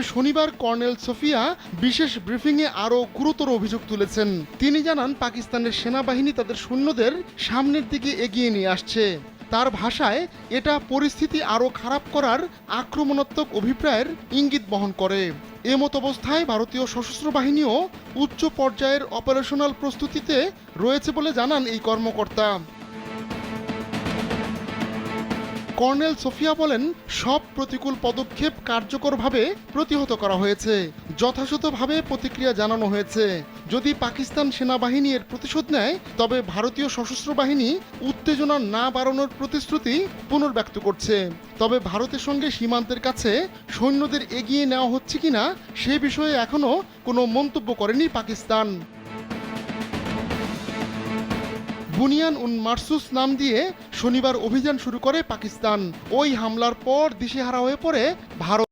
তবে শনিবার colonel Sophia বিশেষ ব্রিফিংয়ে আরও গুরুতর অভিযোগ তুলেছেন। তিনি জানান, পাকিস্তানের সেনাবাহিনী তাদের সৈন্যদের সামনের দিকে এগিয়ে নিয়ে আসছে। তার ভাষায়, এটা পরিস্থিতি আরও খারাপ করার আক্রমণাত্মক অভিপ্রায়ের ইঙ্গিত বহন করে। এমত অবস্থায় ভারতীয় সশস্ত্র বাহিনীও উচ্চ পর্যায়ের অপারেশনাল প্রস্তুতিতে রয়েছে বলে জানান এই কর্মকর্তা। কর্নেল সোফিয়া বলেন, সব প্রতিকূল পদক্ষেপ কার্যকরভাবে প্রতিহত করা হয়েছে। যথাযথভাবে প্রতিক্রিয়া জানানো হয়েছে। যদি পাকিস্তান সেনাবাহিনী এর প্রতিশোধ নেয়, তবে ভারতীয় সশস্ত্র বাহিনী উত্তেজনা না বাড়ানোর প্রতিশ্রুতি পুনর্ব্যক্ত করছে। তবে ভারতের সঙ্গে সীমান্তের কাছে সৈন্যদের এগিয়ে নেওয়া হচ্ছে কিনা, সে বিষয়ে এখনও কোনো মন্তব্য করেনি পাকিস্তান। বুনিয়ান উন মার্সুস নাম দিয়ে শনিবার অভিযান শুরু করে পাকিস্তান। ওই হামলার পর দিশেহারা হয়ে পড়ে ভারত।